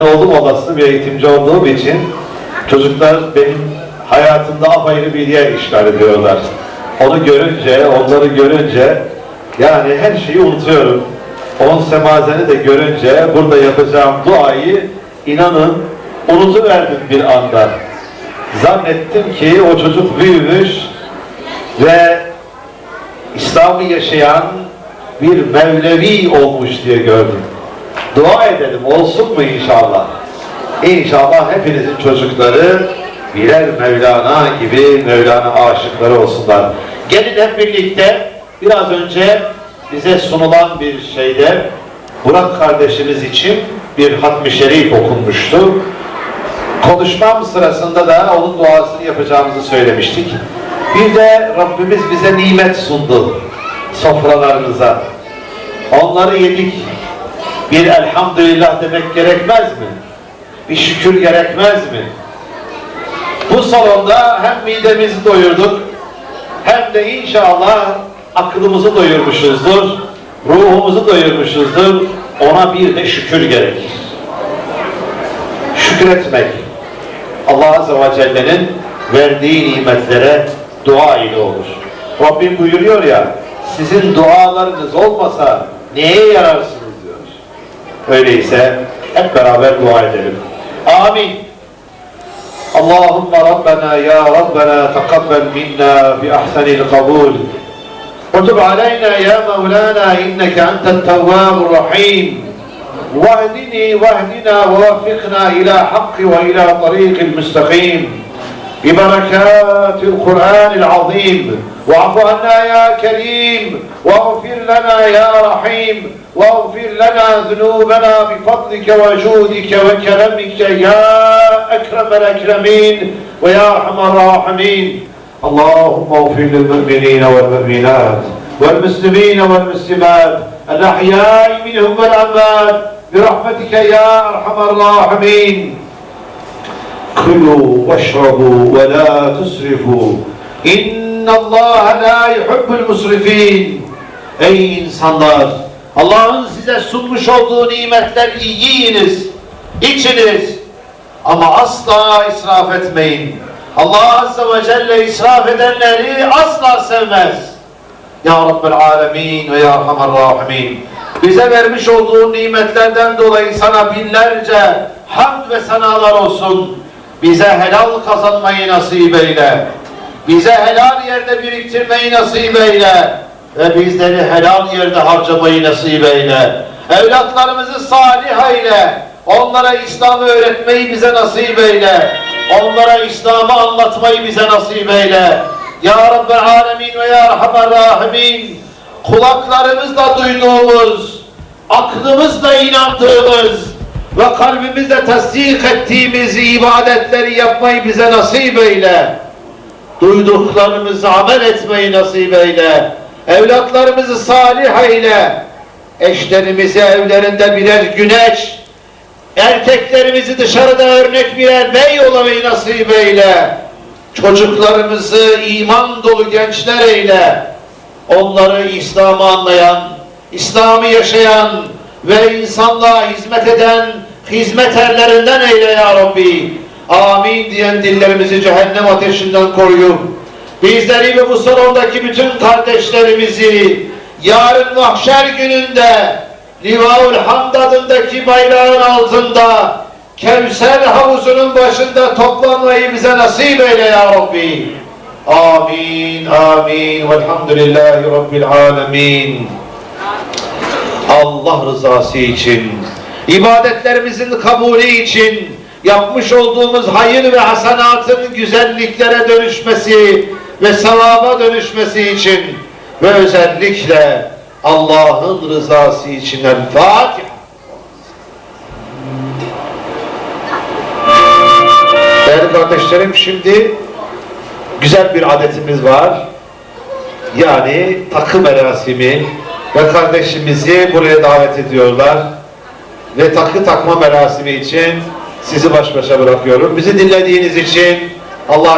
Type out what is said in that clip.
oldum olası bir eğitimci olduğum için çocuklar benim hayatımda apayrı bir yer işgal ediyorlar. Onu görünce, onları görünce yani her şeyi unutuyorum. On semazeni de görünce burada yapacağım duayı inanın unutuverdim bir anda. Zannettim ki o çocuk büyümüş ve İslam'ı yaşayan bir Mevlevi olmuş diye gördüm. Dua edelim olsun mu inşallah? İnşallah hepinizin çocukları birer Mevlana gibi Mevlana aşıkları olsunlar. Gelin hep birlikte biraz önce bize sunulan bir şeyde Burak kardeşimiz için bir hatmi şerif okunmuştu. Konuşmam sırasında da onun duasını yapacağımızı söylemiştik. Bir de Rabbimiz bize nimet sundu sofralarımıza. Onları yedik. Bir elhamdülillah demek gerekmez mi? Bir şükür gerekmez mi? Bu salonda hem midemizi doyurduk hem de inşallah aklımızı doyurmuşuzdur, ruhumuzu doyurmuşuzdur. Ona bir de şükür gerekir. Şükretmek. Allah Azze ve Celle'nin verdiği nimetlere dua ile olur. Rabbim buyuruyor ya, sizin dualarınız olmasa neye yararsınız diyor. Öyleyse hep beraber dua edelim. Amin. Rabbena ya Rabbena tekabbel minna bi ahsenil kabul. وتب علينا يا مولانا إنك أنت التواب الرحيم واهدني واهدنا ووفقنا إلى حق وإلى طريق المستقيم ببركات القرآن العظيم. واعف عنا يا كريم واغفر لنا يا رحيم واغفر لنا ذنوبنا بفضلك وجودك وكرمك يا أكرم الأكرمين ويا أرحم الراحمين. اللهم اغفر للمؤمنين والمؤمنات والمسلمين والمسلمات الأحياء منهم والأموات برحمتك يا أرحم الراحمين. كلوا واشربوا ولا تسرفوا إن الله لا يحب المسرفين Ey insanlar! Allah'ın size sunmuş olduğu nimetler yiyiniz, içiniz ama asla israf etmeyin. Allah Azze ve Celle israf edenleri asla sevmez. Ya Rabbel Alemin ve Ya Erhamer Rahimin. Bize vermiş olduğu nimetlerden dolayı sana binlerce hamd ve senalar olsun. Bize helal kazanmayı nasip eyle. Bize helal yerde biriktirmeyi nasip eyle. Ve bizleri helal yerde harcamayı nasip eyle. Evlatlarımızı salih eyle. Onlara İslam'ı öğretmeyi bize nasip eyle. Onlara İslam'ı anlatmayı bize nasip eyle. Ya Rabbel Alemin ve Ya Erhamer Rahimin. Kulaklarımızla duyduğumuz, aklımızla inandığımız ve kalbimizle tasdik ettiğimiz ibadetleri yapmayı bize nasip eyle. Duyduklarımızı amel etmeyi nasip eyle. Evlatlarımızı salih eyle. Eşlerimizi evlerinde birer güneş, erkeklerimizi dışarıda örnek birer bey olamayı nasip eyle. Çocuklarımızı iman dolu gençler eyle. Onları İslam'ı anlayan, İslam'ı yaşayan ve insanlığa hizmet eden hizmet erlerinden eyle ya Rabbi. Amin diyen dillerimizi cehennem ateşinden koruyor. Bizleri ve bu salondaki bütün kardeşlerimizi yarın mahşer gününde Livaul Hamd adındaki bayrağın altında Kevser havuzunun başında toplanmayı bize nasip eyle ya Rabbi. Amin, amin. Velhamdülillahi Rabbil alemin. Allah rızası için, ibadetlerimizin kabulü için, yapmış olduğumuz hayır ve hasanatın güzelliklere dönüşmesi ve sevaba dönüşmesi için ve özellikle Allah'ın rızası için El. Değerli kardeşlerim şimdi güzel bir adetimiz var. Yani takı merasimi ve kardeşimizi buraya davet ediyorlar. Ve takı takma merasimi için sizi baş başa bırakıyorum. Bizi dinlediğiniz için Allah